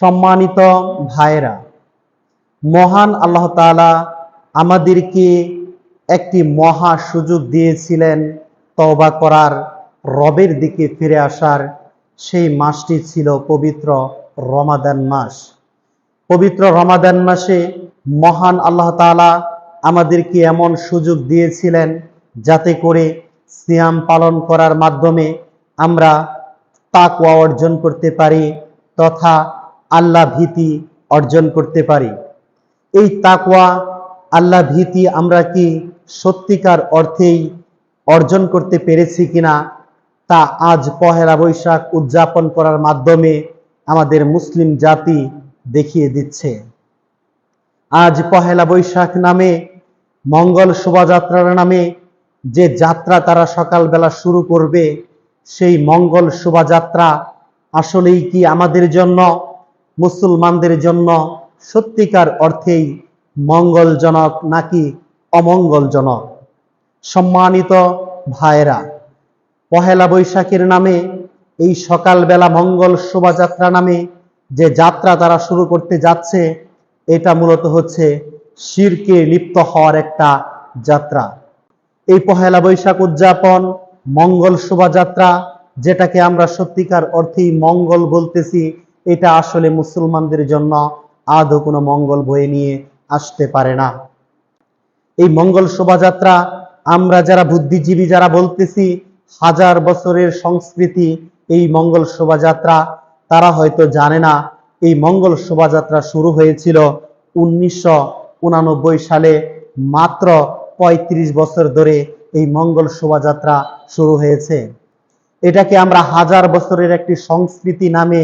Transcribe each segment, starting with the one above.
সম্মানিত ভাইরা মহান আল্লাহ তাআলা আমাদেরকে একটি মহা সুযোগ দিয়েছিলেন তওবা করার, রবের দিকে ফিরে আসার। সেই মাসটি ছিল পবিত্র রমাদান মাস। পবিত্র রমাদান মাসে মহান আল্লাহ তাআলা আমাদেরকে এমন সুযোগ দিয়েছিলেন যাতে করে সিয়াম পালন করার মাধ্যমে আমরা তাকওয়া অর্জন করতে পারি তথা আল্লাহ ভীতি অর্জন করতে পারি। এই তাকওয়া, আল্লাহ ভীতি আমরা কি সত্যিকার অর্থেই অর্জন করতে পেরেছি কিনা তা আজ পহেলা বৈশাখ উদযাপন করার মাধ্যমে আমাদের মুসলিম জাতি দেখিয়ে দিচ্ছে। আজ পহেলা বৈশাখ নামে, মঙ্গল শোভাযাত্রার নামে যে যাত্রা তারা সকালবেলা শুরু করবে, সেই মঙ্গল শোভাযাত্রা আসলেই কি আমাদের জন্য মুসলমানদের জন্য সত্যিকার অর্থেই মঙ্গলজনক নাকি অমঙ্গলজনক? সম্মানিত ভাইরা পহেলা বৈশাখের নামে, এই সকালবেলা মঙ্গল শোভাযাত্রা নামে যে যাত্রা তারা শুরু করতে যাচ্ছে, এটা মূলত হচ্ছে শিরকে লিপ্ত হওয়ার একটা যাত্রা। এই পহেলা বৈশাখ উদযাপন, মঙ্গল শোভাযাত্রা, যেটাকে আমরা সত্যিকার অর্থেই মঙ্গল বলতেছি এটা আসলে মুসলমানদের জন্য আদৌ কোনো মঙ্গল বয়ে নিয়ে আসতে পারে না। এই মঙ্গল শোভাযাত্রা আমরা যারা বুদ্ধিজীবী যারা বলতেছি, হাজার বছরের সংস্কৃতি এই মঙ্গল শোভাযাত্রা, তারা হয়তো জানে না, এই মঙ্গল শোভাযাত্রা শুরু হয়েছিল উনিশশো সালে মাত্র ৩৫ বছর ধরে এই মঙ্গল শোভাযাত্রা শুরু হয়েছে। এটাকে আমরা হাজার বছরের একটি সংস্কৃতি নামে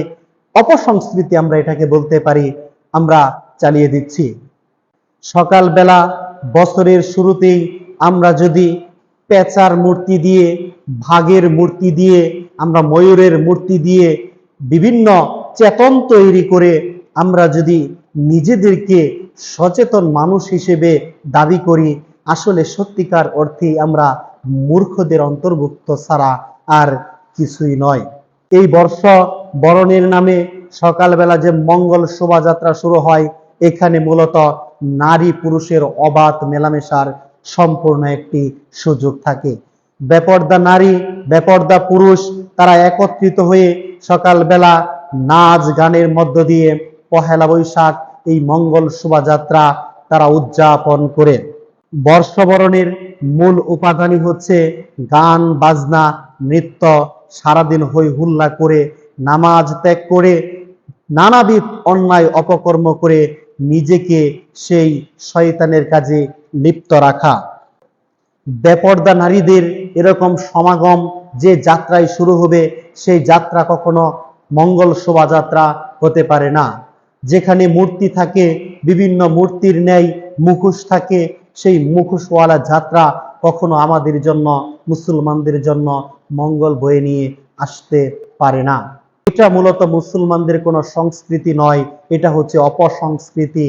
অপসংস্কৃতি আমরা এটাকে বলতে পারি, আমরা চালিয়ে দিচ্ছি। সকালবেলা বছরের শুরুতেই আমরা যদি পেঁচার মূর্তি দিয়ে, ভাগের মূর্তি দিয়ে, আমরা ময়ূরের মূর্তি দিয়ে বিভিন্ন চেতন তৈরি করে আমরা যদি নিজেদেরকে সচেতন মানুষ হিসেবে দাবি করি, আসলে সত্যিকার অর্থে আমরা মূর্খদের অন্তর্ভুক্ত ছাড়া আর কিছুই নয়। এই বর্ষ বরণের নামে সকালবেলা যে মঙ্গল শোভাযাত্রা শুরু হয়, এখানে মূলত নারী পুরুষের অবাধ মেলামেশার সম্পূর্ণ একটি সুযোগ থাকে। বেপর্দা নারী, বেপর্দা পুরুষ, তারা একত্রিত হয়ে সকালবেলা নাচ গানের মধ্য দিয়ে পহেলা বৈশাখ এই মঙ্গল শোভাযাত্রা তারা উদযাপন করে। বর্ষবরণের মূল উপাদানই হচ্ছে গান, বাজনা, নৃত্য, সারাদিন হই হুল্লা করে নামাজ ত্যাগ করে নানাবিধ অন্যায় অপকর্ম করে নিজেকে সেই শয়তানের কাজে লিপ্ত রাখা। বেপর্দা নারীদের এরকম সমাগম যে যাত্রায় শুরু হবে, সেই যাত্রা কখনো মঙ্গল শোভাযাত্রা হতে পারে না। যেখানে মূর্তি থাকে, বিভিন্ন মূর্তির ন্যায় মুখোশ থাকে, সেই মুখোশওয়ালা যাত্রা কখনো আমাদের জন্য, মুসলমানদের জন্য মঙ্গল বয়ে নিয়ে আসতে পারে না। এটা মূলত মুসলমানদের কোনো সংস্কৃতি নয়, এটা হচ্ছে অপসংস্কৃতি।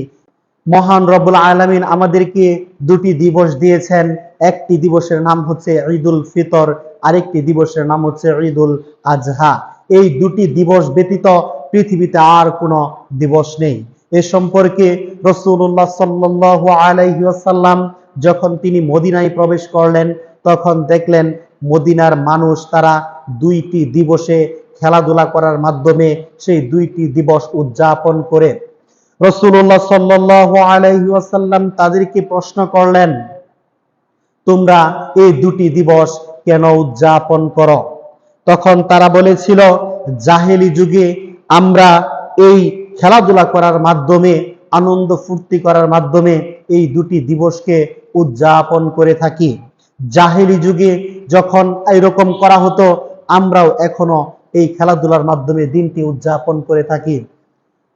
মহান রব্বুল আলামিন আমাদেরকে দুটি দিবস দিয়েছেন, একটি দিবসের নাম হচ্ছে ঈদুল ফিতর, আরেকটি দিবসের নাম হচ্ছে ঈদুল আজহা। এই দুটি দিবস ব্যতীত পৃথিবীতে আর কোনো দিবস নেই। এ সম্পর্কে রসুল্লাহ সাল্লাল্লাহু আলাইহি ওয়াসাল্লাম যখন তিনি মদিনায় প্রবেশ করলেন, তখন দেখলেন মদিনার মানুষ তারা দুইটি দিবসে খেলাধুলা করার মাধ্যমে সেই দুইটি দিবস উদযাপন করে। রসুল্লাহ সাল্লাল্লাহু আলাইহি তাদেরকে প্রশ্ন করলেন, তোমরা এই দুটি দিবস কেন উদযাপন করো? তখন তারা বলেছিল, জাহেলি যুগে আমরা এই খেলাধুলা করার মাধ্যমে, আনন্দ ফুর্তি করার মাধ্যমে এই দুটি দিবসকে উদযাপন করে থাকি। জাহেলি যুগে যখন এরকম করা হতো, আমরাও এখনও এই খেলাধুলার মাধ্যমে দিনটি উদযাপন করে থাকি।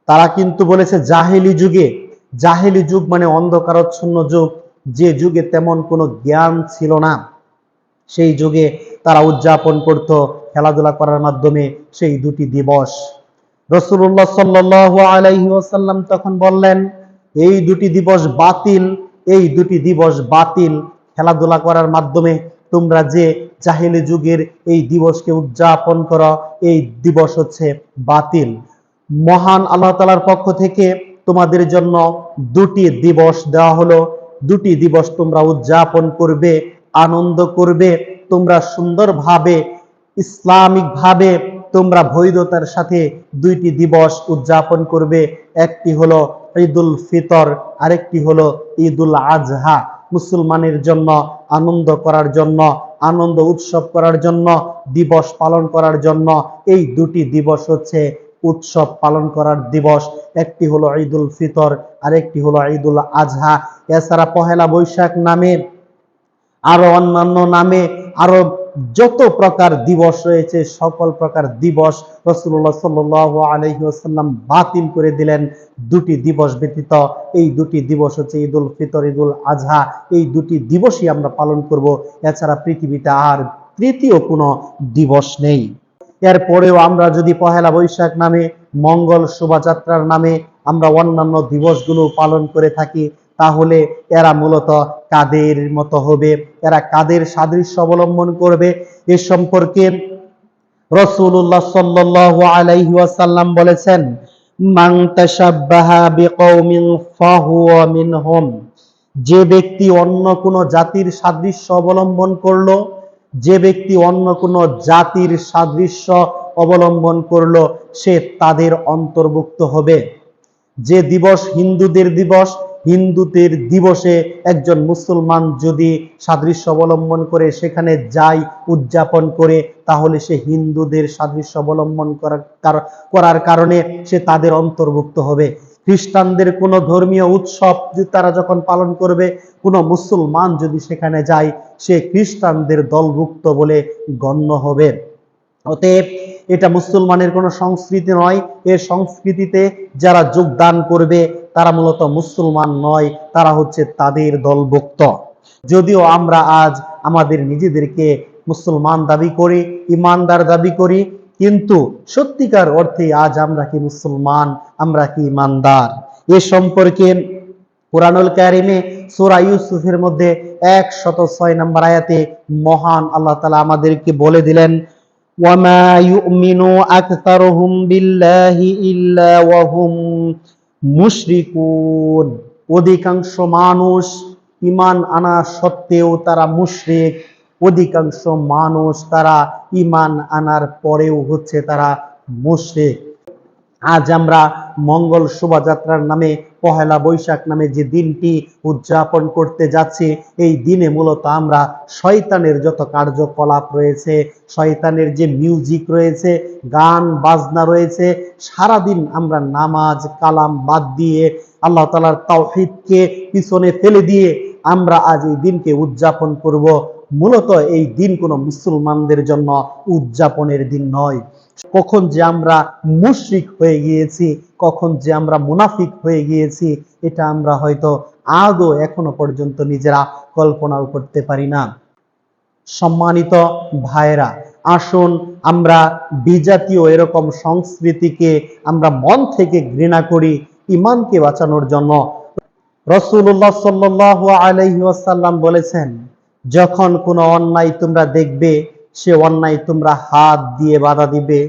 তারা কিন্তু বলেছে, জাহেলি যুগে, জাহেলি যুগ মানে অন্ধকারচ্ছন্ন যুগ। যে যুগে তেমন কোনো জ্ঞান ছিল না। সেই যুগে তারা উদযাপন করত, খেলাধুলা করার মাধ্যমে সেই দুটি দিবস। রসুল্লাহ সাল্লাহ আলাইহি ওয়াসাল্লাম তখন বললেন, এই দুটি দিবস বাতিল, এই দুটি দিবস বাতিল। খেলাধুলা করার মাধ্যমে তোমরা যে জাহেলি যুগের এই দিবসকে উদযাপন করো, এই দিবস হচ্ছে বাতিল। মহান আল্লাহ তালার পক্ষ থেকে তোমাদের জন্য দুটি দিবস দেওয়া হলো। দুটি দিবস তোমরা উদযাপন করবে, আনন্দ করবে, তোমরা সুন্দরভাবে, ইসলামিকভাবে তোমরা বৈধতার সাথে দুইটি দিবস উদযাপন করবে। একটি হলো ঈদুল ফিতর, আরেকটি হলো ঈদুল আজহা মুসলমানের জন্য, আনন্দ করার জন্য, আনন্দ উৎসব করার জন্য, দিবস পালন করার জন্য, এই দুটি দিবস হচ্ছে উৎসব পালন করার দিবস। একটি হলো ঈদুল ফিতর, আরেকটি হলো ঈদুল আজহা। এছাড়া পহেলা বৈশাখ নামে, আরও অন্যান্য নামে, আরও যত প্রকার দিবস রয়েছে, সকল প্রকার দিবস রসুল্লাহ সাল্লাহ আলহিহাসাল্লাম বাতিল করে দিলেন। দুটি দিবস ব্যতীত এই দুটি দিবস হচ্ছে ঈদুল ফিতর, ঈদুল আজহা এই দুটি দিবসই আমরা পালন করব। এছাড়া পৃথিবীতে আর তৃতীয় কোনো দিবস নেই। এরপরেও আমরা যদি পহেলা বৈশাখ নামে, মঙ্গল শোভাযাত্রার নামে আমরা অন্যান্য দিবসগুলো পালন করে থাকি, তাহলে এরা মূলত কাদের মতো হবে? এরা কাদের সাদৃশ্য অবলম্বন করবে? এ সম্পর্কে রসুল্লাহ সাল্লাল্লাহু আলাইহি বলেছেন যে ব্যক্তি অন্য কোন জাতির সাদৃশ্য অবলম্বন করল, যে ব্যক্তি অন্য কোন জাতির সাদৃশ্য অবলম্বন করল, সে তাদের অন্তর্ভুক্ত হবে। যে দিবস হিন্দুদের দিবস হিন্দুদের দিবসে একজন মুসলমান যদি সাদৃশ্য অবলম্বন করে, সেখানে যায় উদযাপন করে, তাহলে সে হিন্দুদের সাদৃশ্য অবলম্বন করার করার কারণে সে তাদের অন্তর্ভুক্ত হবে। খ্রিস্টানদের কোনো ধর্মীয় উৎসব তারা যখন পালন করবে, কোনো মুসলমান যদি সেখানে যায়, সে খ্রিস্টানদের দলভুক্ত বলে গণ্য হবে। অতএব এটা মুসলমানের কোনো সংস্কৃতি নয়। এর সংস্কৃতিতে যারা যোগদান করবে তারা মূলত মুসলমান নয় তারা হচ্ছে তাদের দলভুক্ত যদিও আমরা আজ আমাদের নিজেদেরকে মুসলমান দাবি করি ইমানদার দাবি করি কিন্তু সত্যিকার অর্থে আজ আমরা কি মুসলমান আমরা কি ইমানদার এ সম্পর্কে কোরআনুল কারিমে সূরা ইউসুফের মধ্যে একশত ছয় নম্বর আয়াতে মহান আল্লাহ তাআলা আমাদেরকে বলে দিলেন وما يؤمن أكثرهم بالله إلا وهم মুশরিকুন। অধিকাংশ মানুষ ইমান আনা সত্ত্বেও তারা মুশরিক। অধিকাংশ মানুষ তারা ইমান আনার পরেও হচ্ছে তারা মুশরিক। আজ আমরা মঙ্গল শোভাযাত্রার নামে পহেলা বৈশাখ নামে যে দিনটি উদযাপন করতে যাচ্ছি, এই দিনে মূলত আমরা শয়তানের যত কার্যকলাপ রয়েছে, শয়তানের যে মিউজিক রয়েছে, গান, বাজনা রয়েছে, সারাদিন আমরা নামাজ, কালাম বাদ দিয়ে আল্লাহ তালার তাওহিদকে পিছনে ফেলে দিয়ে আমরা আজ এই দিনকে উদযাপন করব। মূলত এই দিন কোনো মুসলমানদের জন্য উদযাপনের দিন নয়। কখন যে আমরা মুশরিক হয়ে গিয়েছি, কখন যে আমরা মুনাফিক হয়ে গিয়েছি, এটা আমরা হয়তো আদৌ এখনও পর্যন্ত নিজেরা কল্পনাও করতে পারি না। সম্মানিত ভাইরা আসুন আমরা বিজাতীয় এরকম সংস্কৃতিকে আমরা মন থেকে ঘৃণা করি, ইমানকে বাঁচানোর জন্য। রসুল্লাহ সাল্লাহ আলহি ওয়াসাল্লাম বলেছেন, যখন কোনো অন্যায় তোমরা দেখবে সে অন্যায় তোমরা হাত দিয়ে বাধা দিবে।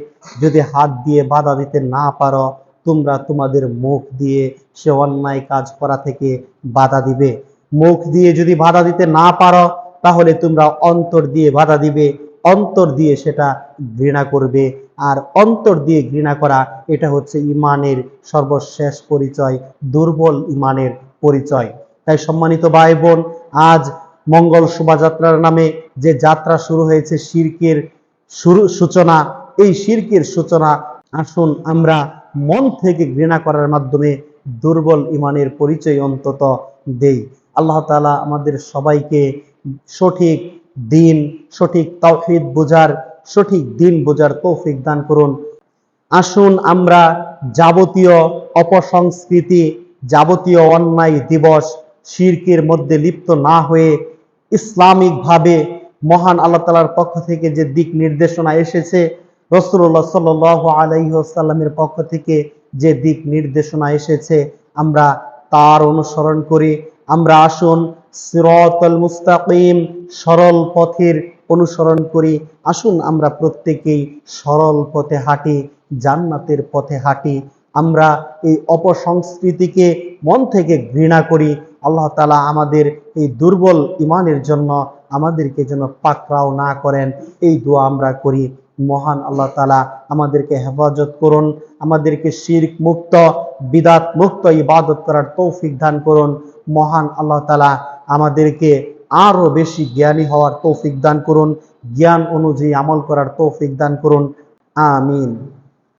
যদি হাত দিয়ে বাধা দিতে না পারো, তোমরা তোমাদের মুখ দিয়ে সে অন্যায় কাজ করা থেকে বাধা দিবে। মুখ দিয়ে যদি বাধা দিতে না পারো, তাহলে তোমরা অন্তর দিয়ে বাধা দিবে। অন্তর দিয়ে সেটা ঘৃণা করবে। আর অন্তর দিয়ে ঘৃণা করা, এটা হচ্ছে ইমানের সর্বশেষ পরিচয়, দুর্বল ইমানের পরিচয়। তাই সম্মানিত ভাই বোন, আজ মঙ্গল শোভাযাত্রার নামে যে যাত্রা শুরু হয়েছে শিরকের শুরু সূচনা, এই শিরকের সূচনা আসুন আমরা মন থেকে ঘৃণা করার মাধ্যমে দুর্বল ইমানের পরিচয় অন্তত দেই। আল্লাহ তাআলা আমাদের সবাইকে সঠিক দিন, সঠিক তাওহীদ বোঝার, সঠিক দিন বোঝার তৌফিক দান করুন। আসুন আমরা যাবতীয় অপসংস্কৃতি, যাবতীয় অন্যায় দিবস শিরকের মধ্যে লিপ্ত না হয়ে ইসলামিকভাবে মহান আল্লাহ তালার পক্ষ থেকে যে দিক নির্দেশনা এসেছে রসুল্লাহ সাল আলাইসাল্লামের পক্ষ থেকে যে দিক নির্দেশনা এসেছে, আমরা তার অনুসরণ করি। আমরা আসুন সিরতল মুস্তাকিম, সরল পথের অনুসরণ করি। আসুন আমরা প্রত্যেকেই সরল পথে হাঁটি, জান্নাতের পথে হাঁটি। আমরা এই অপসংস্কৃতিকে মন থেকে ঘৃণা করি আল্লাহ তালা আমাদের এই দুর্বল ইমানের জন্য আমাদেরকে যেন পাকড়াও না করেন। এই দোয়া আমরা করি। মহান আল্লাহ তালা আমাদেরকে হেফাজত করুন। আমাদেরকে শিরক মুক্ত, বিদাত মুক্ত ইবাদত করার তৌফিক দান করুন। মহান আল্লাহ তালা আমাদেরকে আরও বেশি জ্ঞানী হওয়ার তৌফিক দান করুন। জ্ঞান অনুযায়ী আমল করার তৌফিক দান করুন। আমিন।